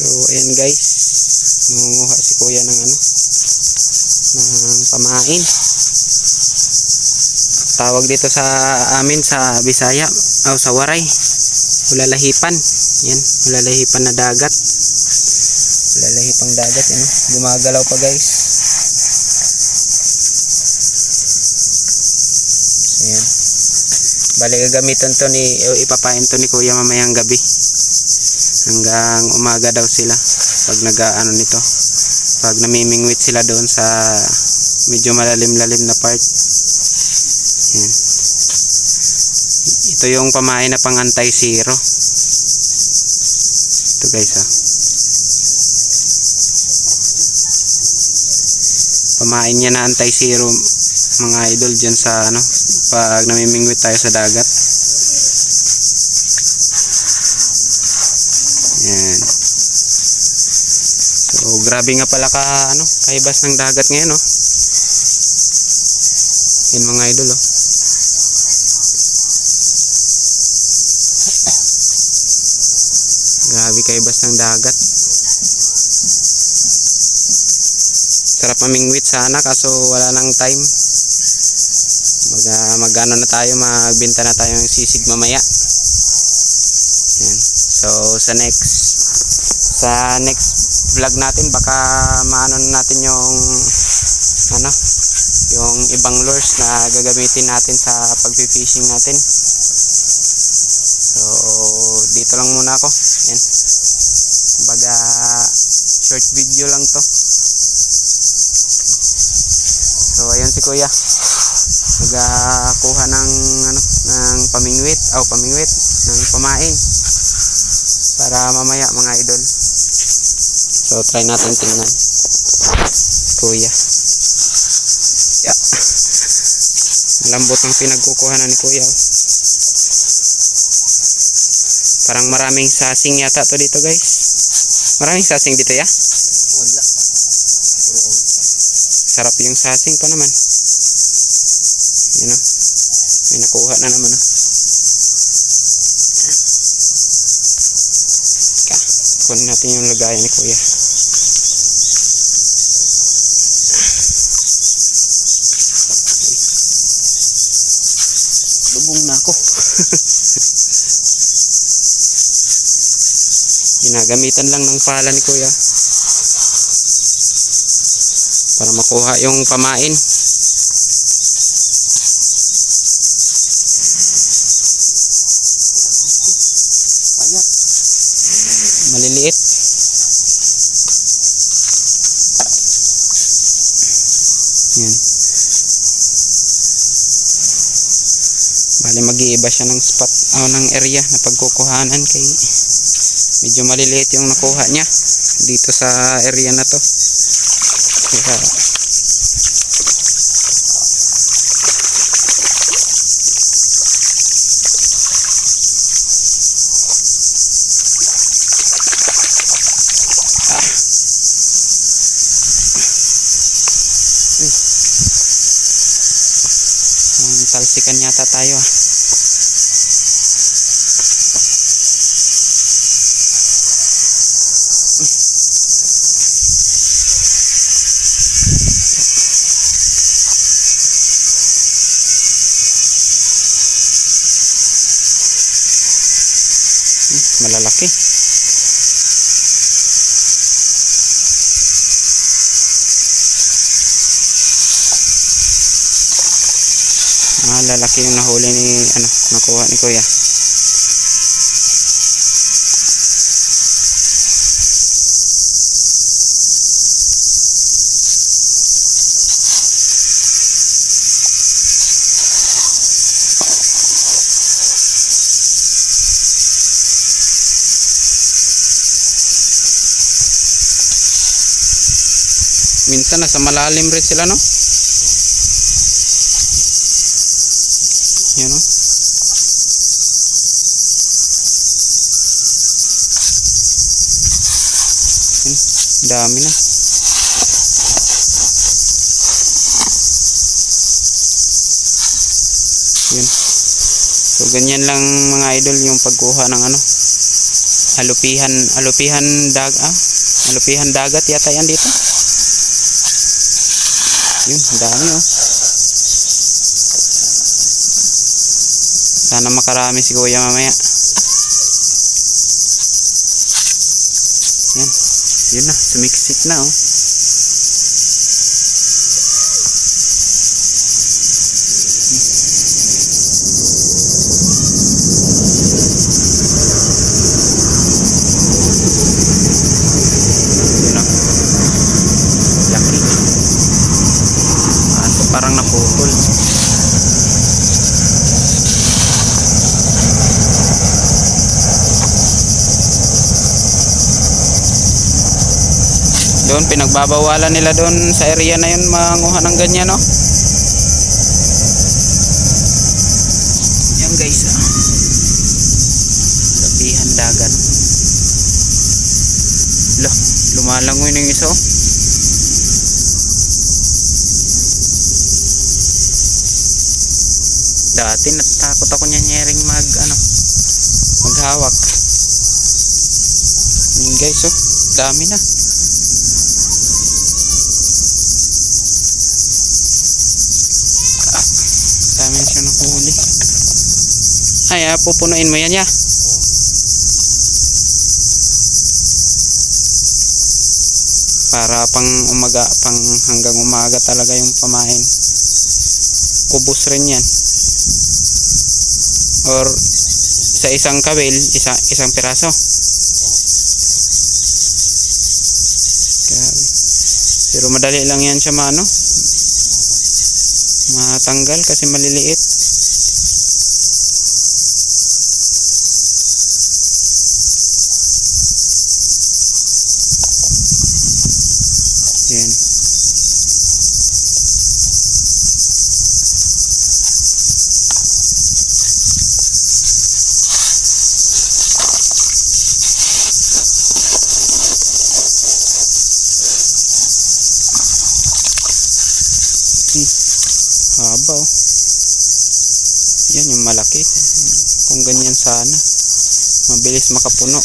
So ayan guys, nangunguha si kuya ng ano, ng pamain. Tawag dito sa amin sa Bisaya, o oh, sa Waray, ulalahipan. Yan, ulalahipan na dagat. Ulalahipang dagat, ano, gumagalaw pa guys. Ayan. Bali gagamitan to ni, o, ipapain to ni kuya mamayang gabi. Hanggang umaga daw sila pag nag-ano nito. Pag namimingwit sila doon sa medyo malalim-lalim na part. Yan. Ito yung pamain na pang anti-zero. Ito guys ah. Pamain niya na anti-zero mga idol dyan sa ano pag namimingwit tayo sa dagat. Yan. So grabe nga pala ka ano kaibas ng dagat ngayon oh. Yan mga idol oh. Grabe kaibas ng dagat. Sarap mamingwit sana kaso wala nang time. Mag, magano na tayo, magbenta na tayo ng sisig mamaya. Yan. So sa next sa next vlog natin baka maano na natin yung ano yung ibang lures na gagamitin natin sa pagpi-fishing natin. So dito lang muna ako. Yan. Baga short video lang to. So ayan si Kuya. Nagakuha ng ano ng pamingwit, oh pamingwit ng pamain para mamaya mga idol. So try natin tingnan. Kuya. Yeah. Lambot ng pinagkukuha na ni Kuya. oh. Parang maraming sasing yata to dito guys. Maraming sasing dito ya? Wala. Sarap yung sasing pa naman. Yun oh. May nakuha na naman oh. Ka. Kunin natin yung lagayan ni Kuya. Lubong na ako. Ginagamitan lang ng pala ni Kuya. Para makuha yung pamain. Maliliit. Yan. Bali mag-iiba siya ng spot o ng area na pagkukuhanan kay medyo maliliit yung nakuha niya dito sa area na to. Kaya Ang talsikan yata tayo ah. Lalaki yung nahuli ni ano, nakuha ni Kuya. Minsan nasa malalim rin sila, no? Yan, no? Yan, dami na. Yan. So, ganyan lang mga idol yung pagkuha ng ano, halupihan, halupihan dag, ah, halupihan dagat yata yan dito. Yun, dami oh. Sana makarami si kuya mamaya. Yan. Yun na, sumiksik na oh. Yun oh. Laki. Kaso parang naputol. Doon, pinagbabawalan nila doon sa area na yun manguha ng ganyan, no? Yan guys, ah. Lapihan dagat. Lah, lumalangoy isa, oh. Dati natakot ako niya nyering mag, ano, maghawak. Yun guys, oh. Dami na. Nakahuli. Ay, ah, pupunuin mo yan, ya. Para pang umaga, pang hanggang umaga talaga yung pamain. Ubus rin yan. Or sa isang kawil, isa, isang piraso. Grabe. Pero madali lang yan siya maano. Matanggal kasi maliliit. Yan. Haba oh. Yan yung malaki. Kung ganyan sana. Mabilis makapuno.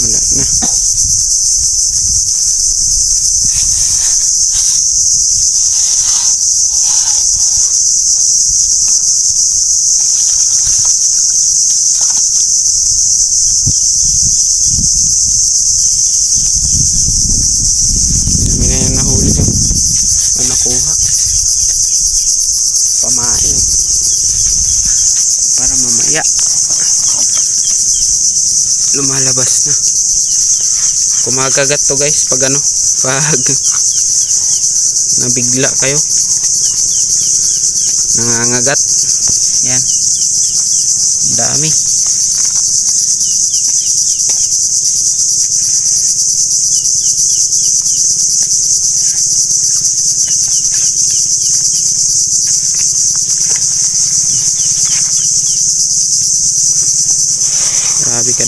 Wala na. Dami na yung nahuli ko. O nakuha. Pamain. Para mamaya. Lumalabas na. Kumakagat to guys pag ano. Pag nabigla kayo. Nangangagat. Yan. Dami.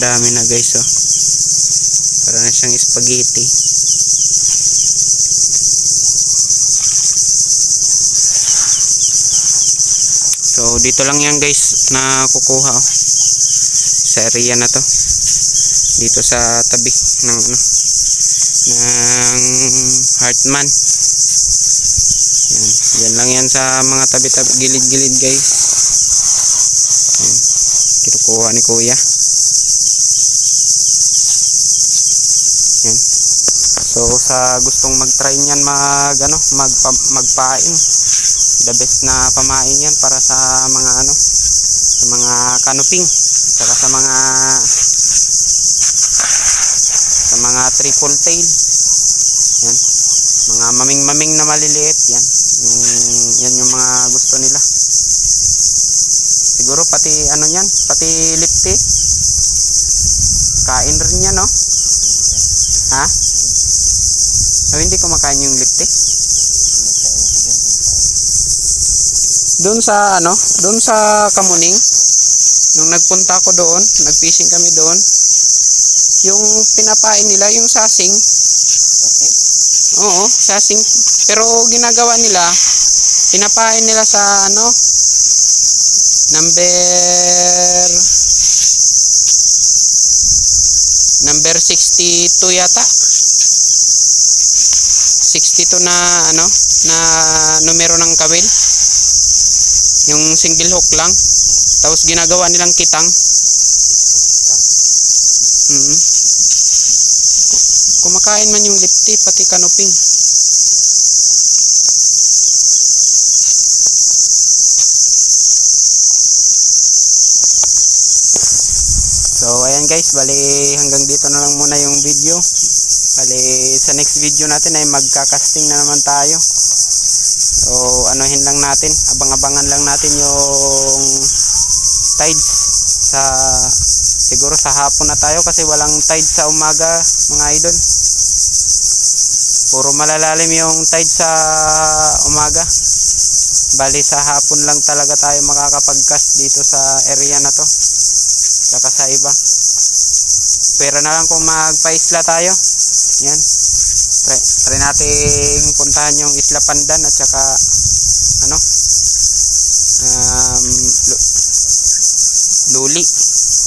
Grabe kadami na guys oh. Para na siyang spaghetti. So dito lang yan guys na kukuha oh. Sa area na to. Dito sa tabi ng ano ng Hartman. Yan. Yan lang yan sa mga tabi-tabi gilid-gilid guys. Yan. Kinukuha ni kuya. So sa gustong mag-try niyan mag ano, mag magpain. The best na pamain yan para sa mga ano, sa mga kanuping, saka sa mga sa mga triple tail. Yan. Mga maming-maming na maliliit yan. Yung yan yung mga gusto nila. Siguro pati ano yan, pati lipti. Kain rin yan, no? Ha? So, hindi kumakain yung lipti? Doon sa ano, doon sa Kamuning, nung nagpunta ko doon, nagfishing kami doon, yung pinapain nila, yung sasing, Okay? oo, sasing, pero ginagawa nila, pinapain nila sa ano, number, number 62 yata. 62 na ano, na numero ng kawil. Yung single hook lang. Tapos ginagawa nilang kitang. Mhm. Kumakain man yung lipti, pati kanuping. So ayan guys, bali hanggang dito na lang muna yung video. Bali sa next video natin ay magkakasting na naman tayo. So anuhin lang natin, abang-abangan lang natin yung tides sa siguro sa hapon na tayo kasi walang tide sa umaga mga idol. Puro malalalim yung tide sa umaga. Bali sa hapon lang talaga tayo makakapag-cast dito sa area na to. Saka sa iba. Pwera na lang kung magpa-isla tayo. Yan. Try, try nating puntahan yung Isla Pandan at saka ano? Um, Lu- Luli.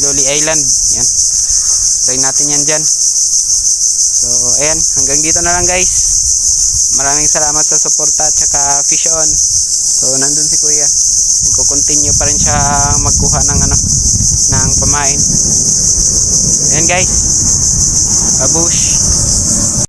Luli Island. Yan. Try natin yan dyan. So, ayan. Hanggang dito na lang guys. Maraming salamat sa suporta at saka fish on. So, nandun si Kuya. Nagko-continue pa rin siya magkuha ng ano, ng pamain. Ayan guys. Babush.